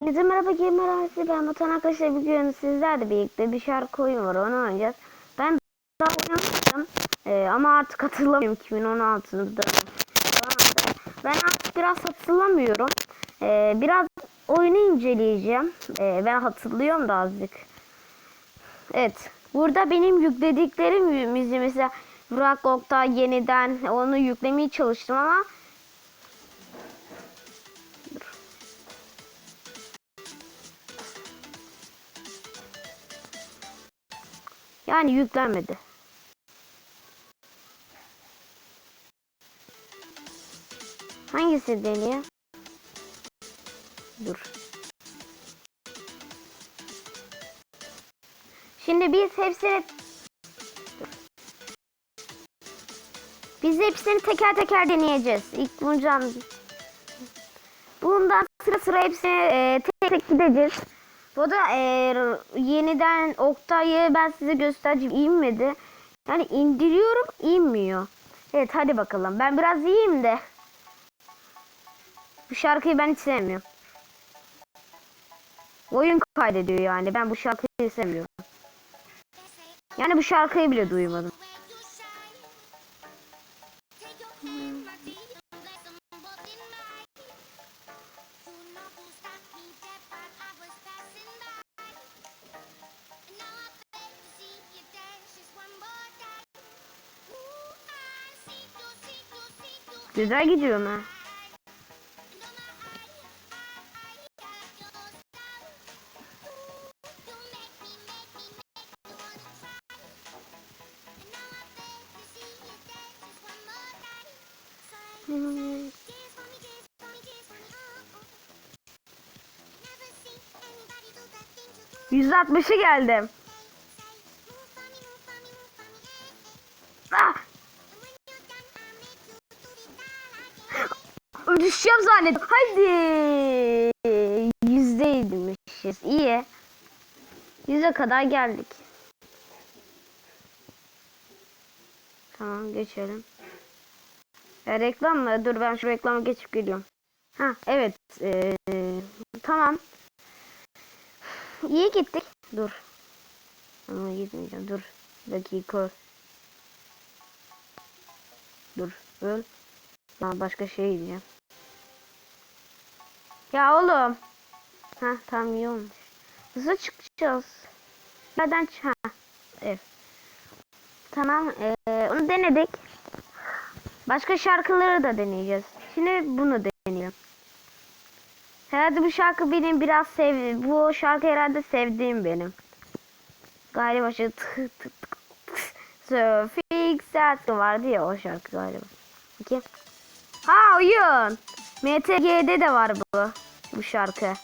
Herkese merhaba gamer ailesi ben Batuhan arkadaşlar bugün sizlerle birlikte bir şarkı oyun var onu oynayacağız. Ben daha oynamıştım ee, ama artık hatırlamıyorum 2016'da falan. Ben artık biraz hatırlamıyorum. Ee, biraz oyunu inceleyeceğim. Ee, ben hatırlıyorum da azıcık. Evet. Burada benim yüklediklerim müziği mesela Burak Oktay yeniden onu yüklemeye çalıştım ama Yani yüklenmedi. Hangisi deniyor? Dur. Şimdi biz hepsini Dur. Biz hepsini teker teker deneyeceğiz. İlk bundan bundan sıra sıra hepsini e, tek tek gideceğiz. Bu da e, yeniden Oktay'ı ben size göstereceğim inmedi. Yani indiriyorum inmiyor. Evet hadi bakalım. Ben biraz iyiyim de. Bu şarkıyı ben hiç sevmiyorum. Oyun kaydediyor yani. Ben bu şarkıyı sevmiyorum. Yani bu şarkıyı bile duymadım. Güzel gidiyorum ha. Hmm. 160'ı geldim. Hadi. Yüzdeymişiz. İyi. Yüze kadar geldik. Tamam geçelim. Ya, reklam mı? Dur ben şu reklamı geçip geliyorum. Ha evet. Ee, tamam. İyi gittik. Dur. Ama gitmeyeceğim. Dur. Dakika. Dur. Öl. Ben başka şey diyeceğim. Ya oğlum. Ha tamam iyi olmuş. Hızlı çıkacağız. Nereden? Ha. Evet. Tamam. Ee, onu denedik. Başka şarkıları da deneyeceğiz. Şimdi bunu deneyelim. Herhalde bu şarkı benim biraz sev bu şarkı herhalde sevdiğim benim. Galiba şu tık tık tık So fix that vardı ya o şarkı galiba. İki. Ha oyun. MTG'de de var bu. Bu şarkı.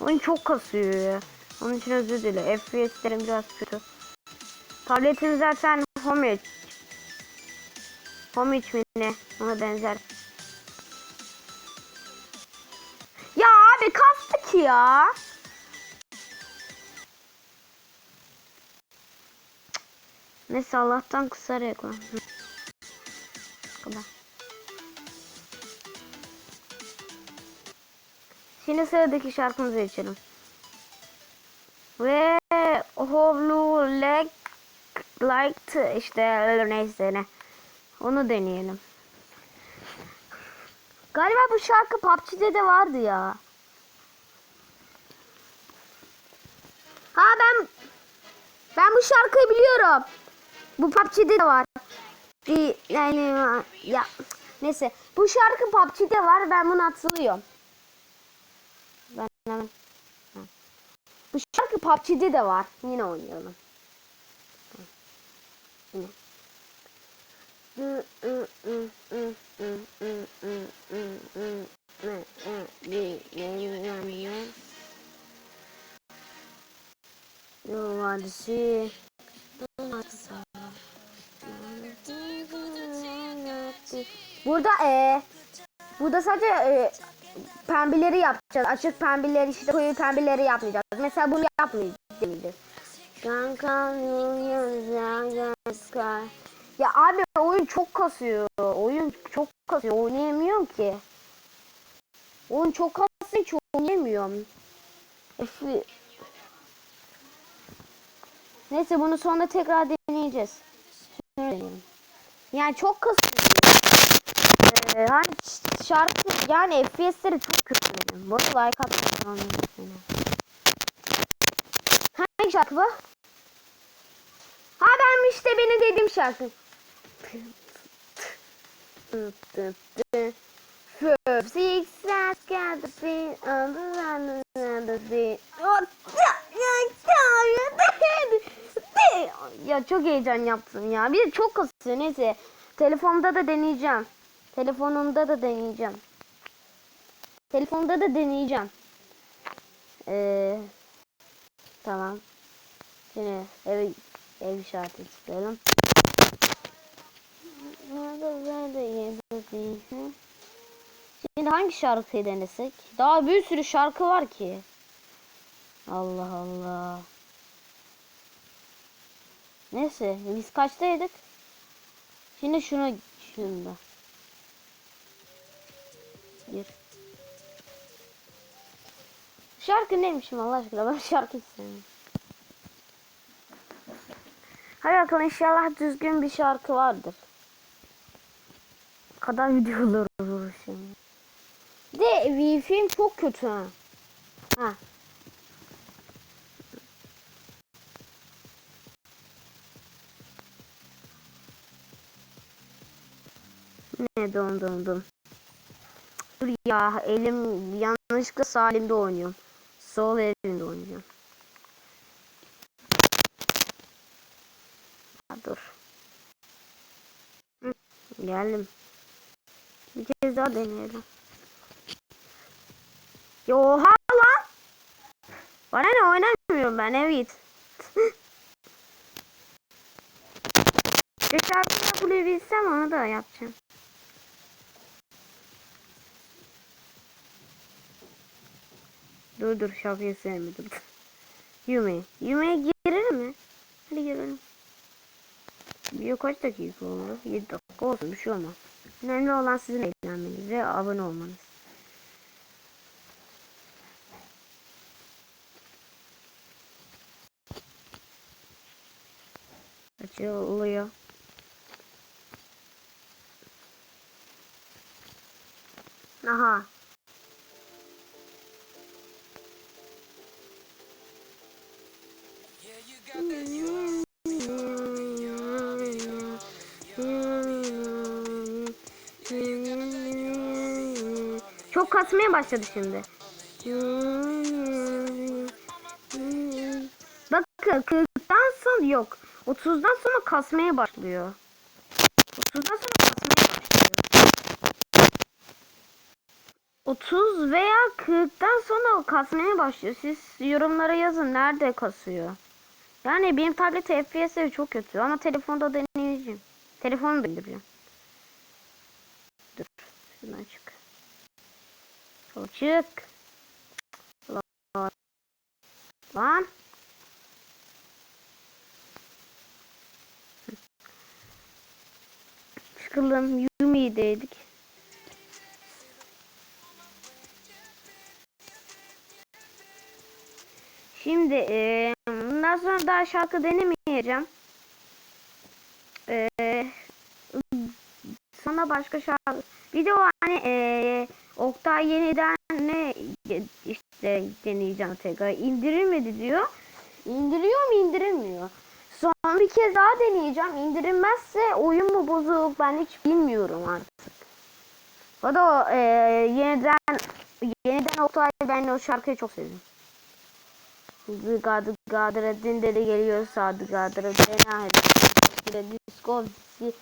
Oyun çok kasıyor ya. Onun için özür dile. FPS'lerim biraz kötü. Tabletin zaten Home Home mi ne? Ona benzer. Ya abi kastık ya. Neyse Allah'tan kısa reklam. Kadar. Şimdi sıradaki şarkımızı geçelim. Ve Hovlu Leg Liked işte neyse ne. Onu deneyelim. Galiba bu şarkı PUBG'de de vardı ya. Ha ben ben bu şarkıyı biliyorum. Bu PUBG'de de var. Bir yani ya neyse bu şarkı PUBG'de var ben bunu hatırlıyorum. Ben hemen bu şarkı PUBG'de de var. Yine oynayalım. Yine. One to see. Burada e burada sadece e, pembeleri yapacağız. Açık pembeleri işte koyu pembeleri yapmayacağız. Mesela bunu yapmayacağız. Ya abi oyun çok kasıyor. Oyun çok kasıyor. Oynayamıyorum ki. Oyun çok kasıyor hiç oynayamıyorum. Neyse bunu sonra tekrar deneyeceğiz. Deneyelim. Yani çok kasıyor. Ee, hani şarkı yani FPS'leri çok kötü. Bu arada like atmayı. Hangi şarkı bu? Ha ben işte benim dediğim şarkı. Six, seven, got the beat on the run, on the Ya çok heyecan yaptım ya. Bir de çok kasıyor neyse. Telefonda da deneyeceğim. Telefonumda da deneyeceğim. Telefonda da deneyeceğim. Ee, tamam. Şimdi ev, ev işareti tıklayalım. Şimdi hangi şarkıyı denesek? Daha bir sürü şarkı var ki. Allah Allah. Neyse biz kaçtaydık? Şimdi şunu şunda. Gir. Şarkı neymişim Allah aşkına ben şarkı istemiyorum. Hadi bakalım inşallah düzgün bir şarkı vardır. Kadar videolar olur şimdi. De Wi-Fi'm çok kötü. Ha. Ne dom dom. Dur ya elim yanlışlıkla sağ elimde oynuyorum. Sol elimde oynayacağım. Ha, dur. Hı, geldim. Bir kez daha deneyelim. Yo oha lan. Bana ne oynamıyorum ben evet. Şarkı yapabilsem onu da yapacağım. Dur dur şarkıyı sevmedim. Yume. Yume'ye girer mi? Hadi girelim. Video kaç dakika oldu? 7 dakika olsun bir şey olmaz. Önemli olan sizin eğlenmeniz ve abone olmanız. Açılıyor. Aha. Çok kasmaya başladı şimdi. Bakın 40'tan sonra yok. 30'dan sonra kasmaya başlıyor. 30'dan sonra kasmaya başlıyor. 30 veya 40'tan sonra kasmaya başlıyor. Siz yorumlara yazın nerede kasıyor. Yani benim tablet FPS'leri çok kötü ama telefonda deneyeceğim. Telefonu da indireceğim. Dur. Şuradan çık. O çık. Lan. Lan. Çıkalım. Yumi'deydik. Şimdi eee bundan sonra daha şarkı denemeyeceğim. Eee sana başka şarkı video hani eee Oktay yeniden ne işte deneyeceğim tekrar indirilmedi diyor. İndiriyor mu indirilmiyor. Son bir kez daha deneyeceğim. İndirilmezse oyun mu bozuk ben hiç bilmiyorum artık. O da eee yeniden yeniden Oktay ben o şarkıyı çok sevdim. Gadı gadı din dedi geliyor sadı gadı dena hedi disco si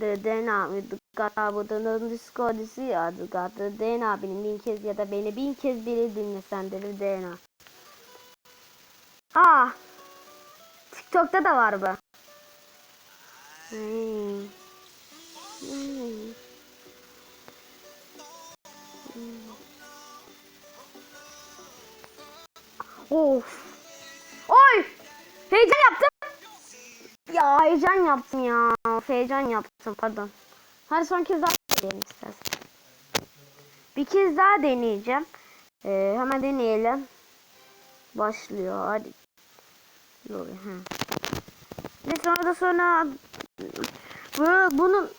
de dena gadı budunun disco disi adı gadı dena benim bin kez ya da beni bin kez biri dinlesen dedi dena. Aa TikTok'ta da var bu. Hmm. Hmm. Of. Oy! Heyecan Ya heyecan yaptım ya. Heyecan yaptım pardon. Hadi son kez daha deneyelim istersen. Bir kez daha deneyeceğim. Ee, hemen deneyelim. Başlıyor hadi. Doğru. Hı. Ve sonra da sonra bu, bunun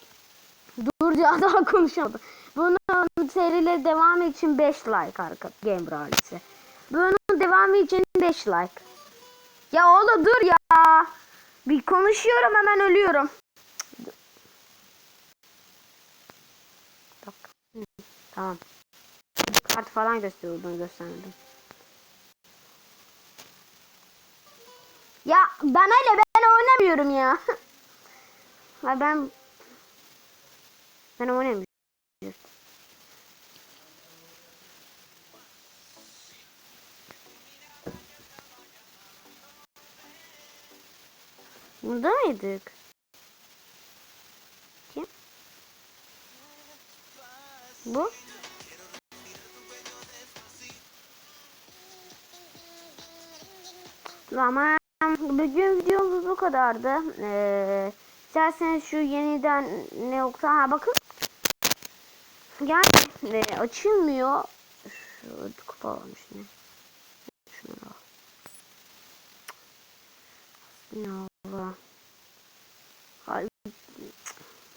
dur ya daha konuşamadım. Bunun serileri devamı için 5 like arka Gamer ailesi. Bunun devamı için 5 like. Ya oğlum dur ya. Bir konuşuyorum hemen ölüyorum. Bak. Hı, Tamam. Kart falan gösteriyordum göstermedim. Ya ben öyle ben oynamıyorum ya. Ha ben ben oynamıyorum. Burada mıydık? Kim? Bu? Ama bugün videomuz bu kadardı. Ee, isterseniz şu yeniden ne yoksa ha bakın. Yani e, açılmıyor. Şu kupa olmuş ne? Şunu al. Ya Allah.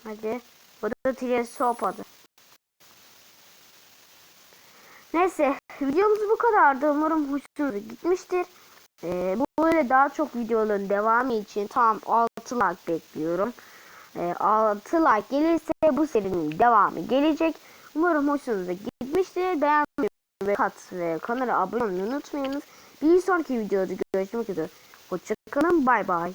Hadi. Bu da teleskop adı. Neyse videomuz bu kadardı. Umarım hoşunuza gitmiştir. Ee, böyle daha çok videoların devamı için tam 6 like bekliyorum. Ee, 6 like gelirse bu serinin devamı gelecek. Umarım hoşunuza gitmiştir. Beğenmeyi ve kat ve kanala abone olmayı unutmayınız. Bir sonraki videoda görüşmek üzere. Hoşçakalın. Bay bay.